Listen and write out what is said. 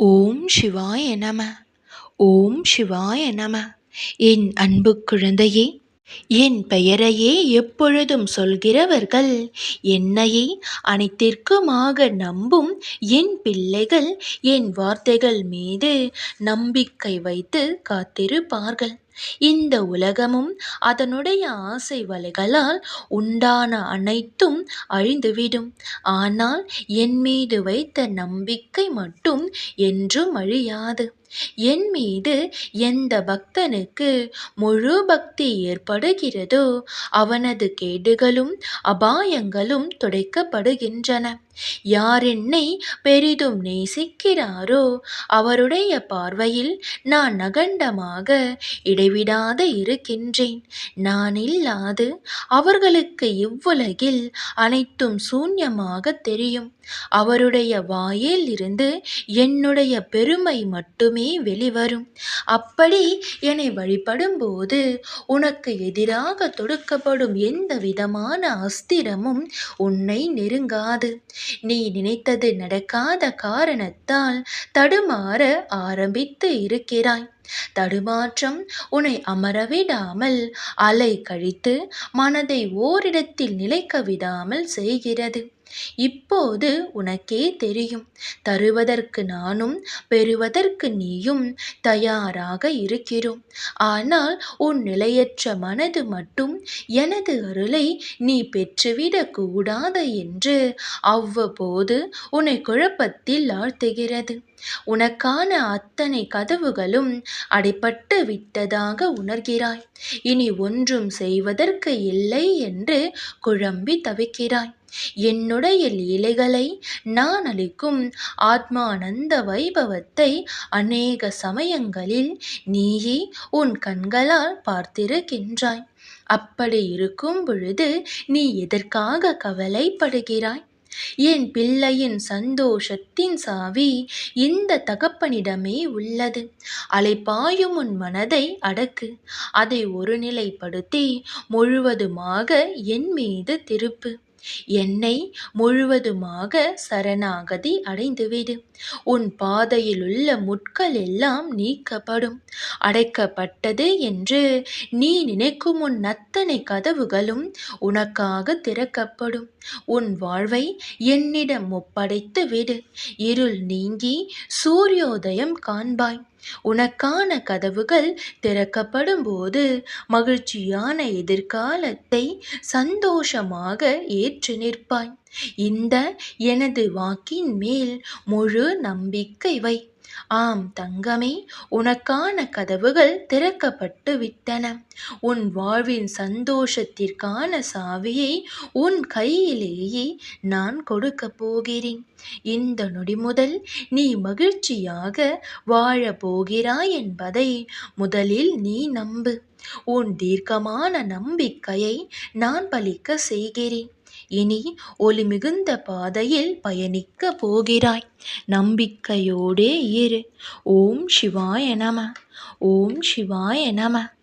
ஓம் சிவாய நம ஓம் சிவாய நம. என் அன்பு குழந்தையே என் பெயரையே எப்பொழுதும் சொல்கிறவர்கள் என்னையே அனைத்திற்குமாக நம்பும் என் பிள்ளைகள் என் வார்த்தைகள் மீது நம்பிக்கை வைத்து காத்திருப்பார்கள். இந்த உலகமும் அதனுடைய ஆசை வலைகளால் உண்டான அனைத்தும் அழிந்துவிடும். ஆனால் என் மீது வைத்த நம்பிக்கை மட்டும் என்றும் அழியாது. என் மீது எந்த பக்தனுக்கு முழு பக்தி ஏற்படுகிறதோ அவனது கேடுகளும் அபாயங்களும் துடைக்கப்படுகின்றன. யார் என்னை பெரிதும் நேசிக்கிறாரோ அவருடைய பார்வையில் நான் நகண்டமாக இடைவிடாது இருக்கின்றேன். நான் இல்லாது அவர்களுக்கு இவ்வுலகில் அனைத்தும் சூன்யமாக தெரியும். அவருடைய வாயில் இருந்து என்னுடைய பெருமை மட்டுமே வெளிவரும். அப்படி என்னை வழிபடும் போது உனக்கு எதிராக தொடுக்கப்படும் எந்த விதமான அஸ்திரமும் உன்னை நெருங்காது. நீ நினைத்தது நடக்காத காரணத்தால் தடுமாற ஆரம்பித்து இருக்கிறாய். தடுமாற்றம் உன்னை அமரவிடாமல் அலை கழித்து மனதை ஓரிடத்தில் நிலைக்க விடாமல் செய்கிறது. இப்போது உனக்கே தெரியும். தருவதற்கு நானும் பெறுவதற்கு நீயும் தயாராக இருக்கிறோம். ஆனால் உன் நிலையற்ற மனது மட்டும் எனது அருளை நீ பெற்றுவிடக் கூடாது என்று அவ்வப்போது உன்னை குழப்பத்தில் ஆழ்த்துகிறது. உனக்கான அத்தனை கதவுகளும் அடைப்பட்டு விட்டதாக உணர்கிறாய். இனி ஒன்றும் செய்வதற்கு இல்லை என்று குழம்பி தவிக்கிறாய். என்னுடைய லீலைகளை நான் அளிக்கும் ஆத்மானந்த வைபவத்தை அநேக சமயங்களில் நீயே உன் கண்களால் பார்த்திருக்கின்றாய். அப்படி இருக்கும் பொழுது நீ எதற்காக கவலைப்படுகிறாய்? என் பிள்ளையின் சந்தோஷத்தின் சாவி இந்த தகப்பனிடமே உள்ளது. அலைப்பாயும் உன் மனதை அடக்கு. அதை ஒருநிலைப்படுத்தி முழுவதுமாக என் மீது திருப்பு. என்னை முழுவதுமாக சரணாகதி அடைந்துவிடு உன் பாதையில் உள்ள முட்கள் எல்லாம் நீக்கப்படும். அடைக்கப்பட்டது என்று நீ நினைக்கும் உன் அத்தனை கதவுகளும் உனக்காக திறக்கப்படும். உன் வாழ்வை என்னிடம் ஒப்படைத்து விடு. இருள் நீங்கி சூரியோதயம் காண்பாய். உனக்கான கதவுகள் திறக்கப்படும் போது மகிழ்ச்சியான எதிர்காலத்தை சந்தோஷமாக ஏற்று நிற்பாய். இந்த எனது வாக்கின் மேல் முழு நம்பிக்கை வை. ஆம் தங்கமே உனக்கான கதவுகள் திறக்கப்பட்டு விட்டன. உன் வாழ்வின் சந்தோஷத்திற்கான சாவியை உன் கையிலேயே நான் கொடுக்க போகிறேன். இந்த நொடி முதல் நீ மகிழ்ச்சியாக வாழ போகிறாய் என்பதை முதலில் நீ நம்பு. உன் தீர்க்கமான நம்பிக்கையை நான் பலிக்க செய்கிறேன். இனி ஒளி மிகுந்த பாதையில் பயணிக்க போகிறாய். நம்பிக்கையோடே இரு. ஓம் சிவாய நம. ஓம் சிவாய நம.